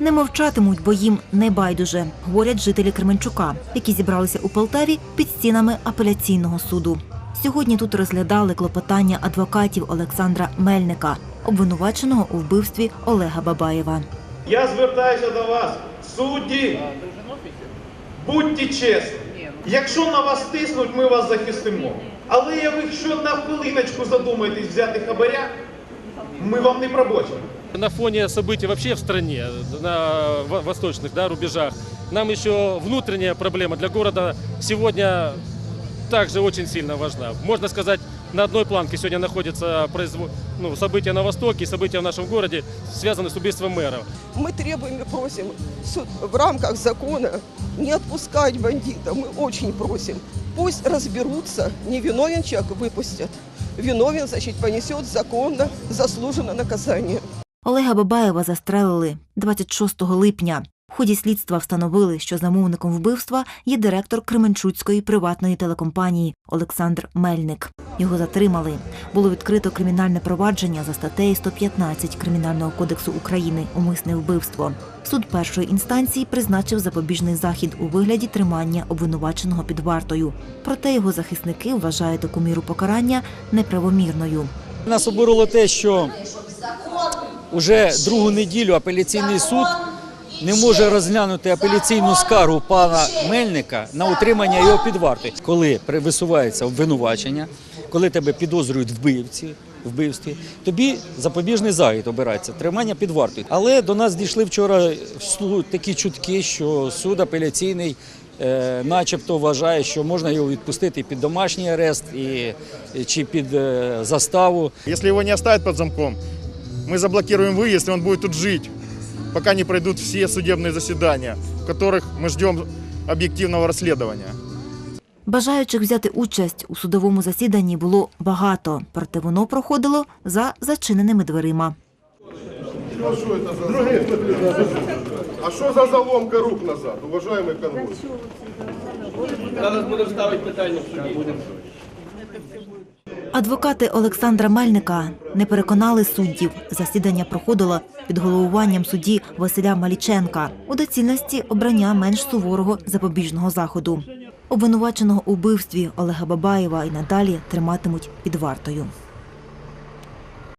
Не мовчатимуть, бо їм не байдуже, говорять жителі Кременчука, які зібралися у Полтаві під стінами апеляційного суду. Сьогодні тут розглядали клопотання адвокатів Олександра Мельника, обвинуваченого у вбивстві Олега Бабаєва. Я звертаюся до вас, судді. Будьте чесні. Якщо на вас тиснуть, ми вас захистимо. Але якщо на хвилиночку задумаєтесь взяти хабаря, ми вам не пробочим. На фоне событий вообще в стране, на восточных да, рубежах, нам еще внутренняя проблема для города сегодня также очень сильно важна. Можно сказать, на одной планке сегодня находятся произво- ну, события на Востоке и события в нашем городе, связанные с убийством мэра. Мы требуем и просим суд в рамках закона не отпускать бандитов. Мы очень просим. Пусть разберутся, невиновен человек выпустят. Виновен, значит, понесет законно заслуженное наказание. Олега Бабаєва застрелили 26 липня. Ході слідства встановили, що замовником вбивства є директор Кременчуцької приватної телекомпанії Олександр Мельник. Його затримали. Було відкрито кримінальне провадження за статтею 115 Кримінального кодексу України Умисне вбивство. Суд першої інстанції призначив запобіжний захід у вигляді тримання обвинуваченого під вартою. Проте його захисники вважають таку міру покарання неправомірною. Нас обурило те, що уже другу неділю апеляційний суд не може розглянути апеляційну скаргу пана Мельника на утримання його під вартою. Коли висувається обвинувачення, коли тебе підозрюють вбивці, вбивстві, тобі запобіжний захід обирається, тримання під вартою. Але до нас дійшли вчора такі чутки, що суд апеляційний е, начебто вважає, що можна його відпустити під домашній арест і, чи під е, заставу. Если его не оставят под замком, мы заблокируем выезд, и он будет тут жить, пока не пройдут все судебные заседания, в которых мы ждем объективного расследования. Бажаючих взяти участь у судовому засіданні було багато, проте воно проходило за зачиненими дверима. А що за заломка рук назад, уважаемый конвой? Адвокати Олександра Мельника не переконали суддів. Засідання проходило під головуванням судді Василя Маліченка у доцільності обрання менш суворого запобіжного заходу. Обвинуваченого у вбивстві Олега Бабаєва і надалі триматимуть під вартою.